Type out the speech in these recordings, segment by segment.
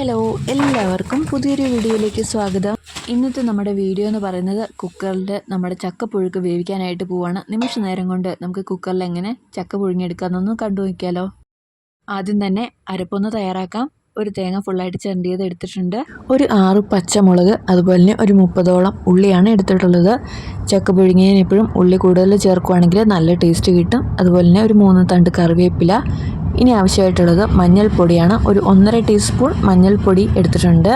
Hello എല്ലാവർക്കും പുതിയൊരു വീഡിയോയിലേക്ക് സ്വാഗതം. ഇന്നത്തെ നമ്മുടെ വീഡിയോ എന്ന് പറയുന്നത് കുക്കറിൽ നമ്മുടെ ചക്ക പുഴുക്ക് വേവിക്കാനായിട്ട് പോവാണ്. നിമിഷ നേരം കൊണ്ട് നമുക്ക് കുക്കറിൽ എങ്ങനെ ചക്ക പുഴുങ്ങിയെടുക്കാമെന്നൊന്ന് കണ്ടു നോക്കിയാലോ. ആദ്യം തന്നെ അരപ്പൊന്ന് തയ്യാറാക്കാം. ഒരു തേങ്ങ ഫുള്ളായിട്ട് ചെണ്ടിയത് എടുത്തിട്ടുണ്ട്. ഒരു ആറ് പച്ചമുളക് അതുപോലെ തന്നെ ഒരു മുപ്പതോളം ഉള്ളിയാണ് എടുത്തിട്ടുള്ളത്. ചക്ക പുഴുങ്ങിയതിന് എപ്പോഴും ഉള്ളി കൂടുതൽ ചേർക്കുവാണെങ്കിൽ നല്ല ടേസ്റ്റ് കിട്ടും. അതുപോലെ തന്നെ ഒരു മൂന്ന് തണ്ട് കറിവേപ്പില ഇനി ആവശ്യമായിട്ടുള്ളത് മഞ്ഞൾപ്പൊടിയാണ്. ഒരു ഒന്നര ടീസ്പൂൺ മഞ്ഞൾപ്പൊടി എടുത്തിട്ടുണ്ട്.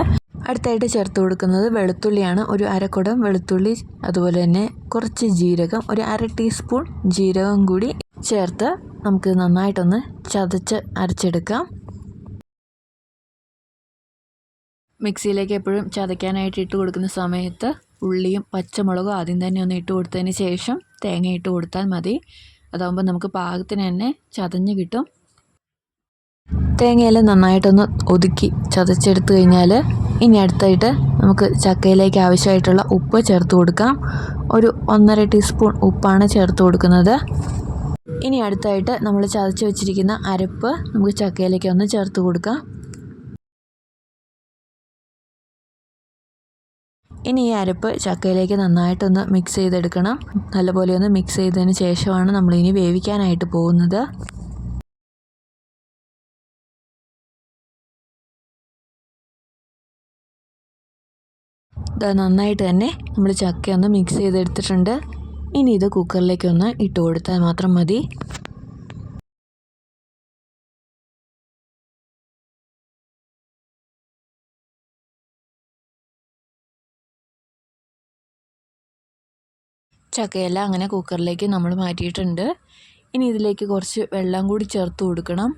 അടുത്തായിട്ട് ചേർത്ത് കൊടുക്കുന്നത് വെളുത്തുള്ളിയാണ്. ഒരു അരക്കുടം വെളുത്തുള്ളി അതുപോലെ തന്നെ കുറച്ച് ജീരകം ഒരു അര ടീസ്പൂൺ ജീരകം കൂടി ചേർത്ത് നമുക്ക് നന്നായിട്ടൊന്ന് ചതച്ച് അരച്ചെടുക്കാം. മിക്സിയിലേക്ക് എപ്പോഴും ചതയ്ക്കാനായിട്ട് ഇട്ട് കൊടുക്കുന്ന സമയത്ത് ഉള്ളിയും പച്ചമുളകും ആദ്യം തന്നെ ഒന്ന് ഇട്ട് കൊടുത്തതിന് ശേഷം തേങ്ങ ഇട്ട് കൊടുത്താൽ മതി. അതാകുമ്പോൾ നമുക്ക് പാകത്തിന് തന്നെ ചതഞ്ഞ് കിട്ടും. തേങ്ങയെല്ലാം നന്നായിട്ടൊന്ന് ഒതുക്കി ചതച്ചെടുത്ത് കഴിഞ്ഞാൽ ഇനി അടുത്തായിട്ട് നമുക്ക് ചക്കയിലേക്ക് ആവശ്യമായിട്ടുള്ള ഉപ്പ് ചേർത്ത് കൊടുക്കാം. ഒരു ഒന്നര ടീസ്പൂൺ ഉപ്പാണ് ചേർത്ത് കൊടുക്കുന്നത്. ഇനി അടുത്തായിട്ട് നമ്മൾ ചതച്ച് വെച്ചിരിക്കുന്ന അരപ്പ് നമുക്ക് ചക്കയിലേക്ക് ഒന്ന് ചേർത്ത് കൊടുക്കാം. ഇനി ഈ അരപ്പ് ചക്കയിലേക്ക് നന്നായിട്ടൊന്ന് മിക്സ് ചെയ്തെടുക്കണം. നല്ലപോലെ ഒന്ന് മിക്സ് ചെയ്തതിന് ശേഷമാണ് നമ്മളിനി വേവിക്കാനായിട്ട് പോകുന്നത്. നന്നായിട്ട് തന്നെ നമ്മൾ ചക്ക ഒന്ന് മിക്സ് ചെയ്തെടുത്തിട്ടുണ്ട്. ഇനി ഇത് കുക്കറിലേക്ക് ഒന്ന് ഇട്ട് കൊടുത്താൽ മാത്രം മതി. ചക്കയെല്ലാം അങ്ങനെ കുക്കറിലേക്ക് നമ്മൾ മാറ്റിയിട്ടുണ്ട്. ഇനി ഇതിലേക്ക് കുറച്ച് വെള്ളം കൂടി ചേർത്ത് കൊടുക്കണം.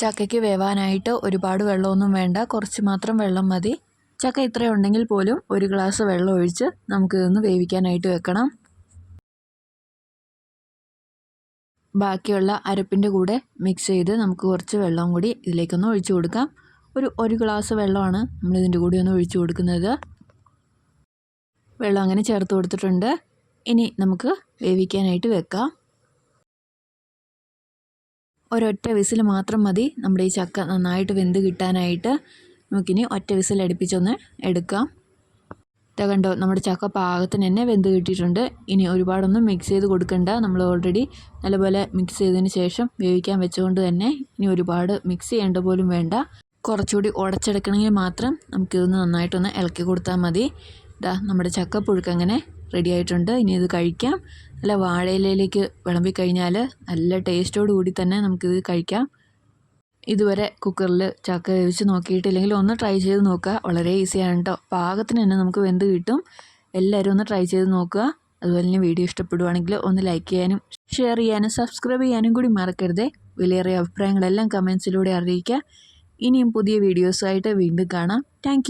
ചക്കയ്ക്ക് വേവാനായിട്ട് ഒരുപാട് വെള്ളമൊന്നും വേണ്ട. കുറച്ച് മാത്രം വെള്ളം മതി. ചക്ക ഇത്രയുണ്ടെങ്കിൽ പോലും ഒരു ഗ്ലാസ് വെള്ളം ഒഴിച്ച് നമുക്ക് ഇതൊന്ന് വേവിക്കാനായിട്ട് വെക്കണം. ബാക്കിയുള്ള അരപ്പിന്റെ കൂടെ മിക്സ് ചെയ്ത് നമുക്ക് കുറച്ച് വെള്ളം കൂടി ഇതിലേക്കൊന്ന് ഒഴിച്ചു കൊടുക്കാം. ഒരു ഒരു ഗ്ലാസ് വെള്ളമാണ് നമ്മൾ ഇതിന്റെ കൂടി ഒന്ന് ഒഴിച്ചു കൊടുക്കുന്നത്. വെള്ളം അങ്ങനെ ചേർത്ത് കൊടുത്തിട്ടുണ്ട്. ഇനി നമുക്ക് വേവിക്കാനായിട്ട് വെക്കാം. ഒരൊറ്റ വിസിൽ മാത്രം മതി. നമ്മുടെ ഈ ചക്ക നന്നായിട്ട് വെന്ത് കിട്ടാനായിട്ട്. നമുക്കിനി ഒറ്റ വിസിൽ അടുപ്പിച്ചൊന്ന് എടുക്കാം. ഇതാ കണ്ടോ നമ്മുടെ ചക്ക പാകത്തിന് തന്നെ വെന്ത് കിട്ടിയിട്ടുണ്ട്. ഇനി ഒരുപാടൊന്നും മിക്സ് ചെയ്ത് കൊടുക്കണ്ട. നമ്മൾ ഓൾറെഡി നല്ലപോലെ മിക്സ് ചെയ്തതിന് ശേഷം വേവിക്കാൻ വെച്ചുകൊണ്ട് തന്നെ ഇനി ഒരുപാട് മിക്സ് ചെയ്യേണ്ട പോലും വേണ്ട. കുറച്ചുകൂടി ഉടച്ചെടുക്കണമെങ്കിൽ മാത്രം നമുക്കിതൊന്ന് നന്നായിട്ടൊന്ന് ഇളക്കി കൊടുത്താൽ മതി. ഇതാ നമ്മുടെ ചക്ക അങ്ങനെ റെഡി ആയിട്ടുണ്ട്. ഇനി ഇത് കഴിക്കാം. നല്ല വാഴയിലയിലേക്ക് വിളമ്പി കഴിഞ്ഞാൽ നല്ല ടേസ്റ്റോട് കൂടി തന്നെ നമുക്കിത് കഴിക്കാം. ഇതുവരെ കുക്കറിൽ ചക്ക വേവിച്ച് നോക്കിയിട്ടില്ലെങ്കിൽ ഒന്ന് ട്രൈ ചെയ്ത് നോക്കുക. വളരെ ഈസിയാണ് കേട്ടോ പാകത്തിന് തന്നെ നമുക്ക് വെന്ത് കിട്ടും. എല്ലാവരും ഒന്ന് ട്രൈ ചെയ്ത് നോക്കുക. അതുപോലെ തന്നെ വീഡിയോ ഇഷ്ടപ്പെടുവാണെങ്കിൽ ഒന്ന് ലൈക്ക് ചെയ്യാനും ഷെയർ ചെയ്യാനും സബ്സ്ക്രൈബ് ചെയ്യാനും കൂടി മറക്കരുതേ. വിലയേറിയ അഭിപ്രായങ്ങളെല്ലാം കമൻസിലൂടെ അറിയിക്കുക. ഇനിയും പുതിയ വീഡിയോസുമായിട്ട് വീണ്ടും കാണാം. താങ്ക്